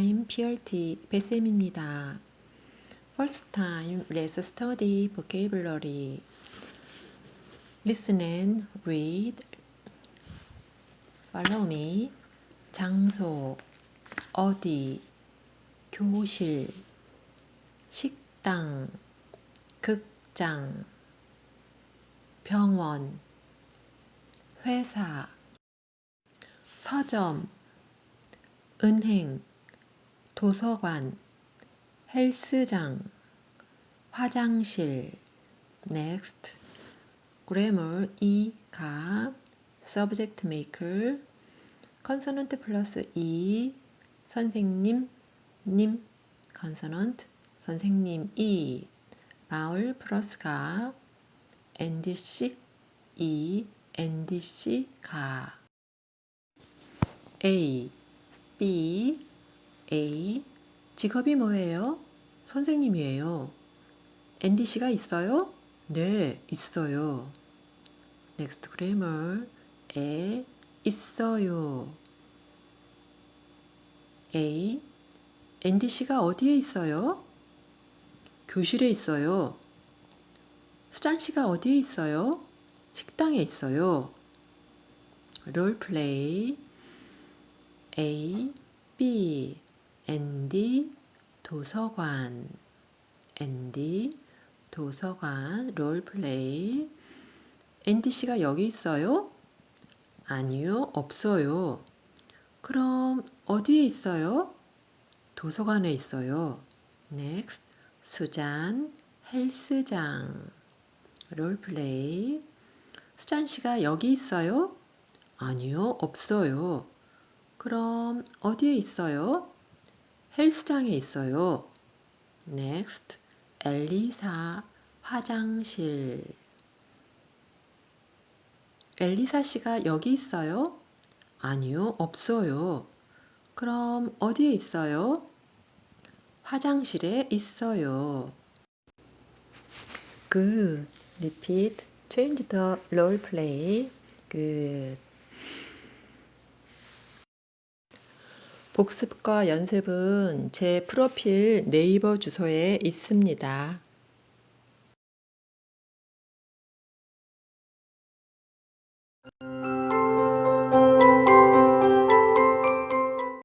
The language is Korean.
베스티 베쌤입니다. First time, let's study vocabulary. Listen and read. Follow me. 장소, 어디, 교실, 식당, 극장, 병원, 회사, 서점, 은행, 도서관, 헬스장, 화장실. Next. grammar 이, 가, subject maker, consonant 플러스 이, 선생님, 님, consonant, 선생님 이, 마을 플러스 가, ndc 이, ndc 가. A, B, A. 직업이 뭐예요? 선생님이에요. NDC가 있어요? 네, 있어요. Next grammar. 에, 있어요. A. NDC가 어디에 있어요? 교실에 있어요. 수잔 씨가 어디에 있어요? 식당에 있어요. 롤플레이. A, B, ND, 도서관, ND, 도서관, 롤플레이. NDC가 여기 있어요? 아니요, 없어요. 그럼 어디에 있어요? 도서관에 있어요. Next, 수잔, 헬스장, 롤플레이. 수잔 씨가 여기 있어요? 아니요, 없어요. 그럼 어디에 있어요? 헬스장에 있어요. Next, 엘리사 화장실. 엘리사 씨가 여기 있어요? 아니요, 없어요. 그럼 어디에 있어요? 화장실에 있어요. Good. Repeat. Change the role play. Good. 복습과 연습은 제 프로필 네이버 주소에 있습니다.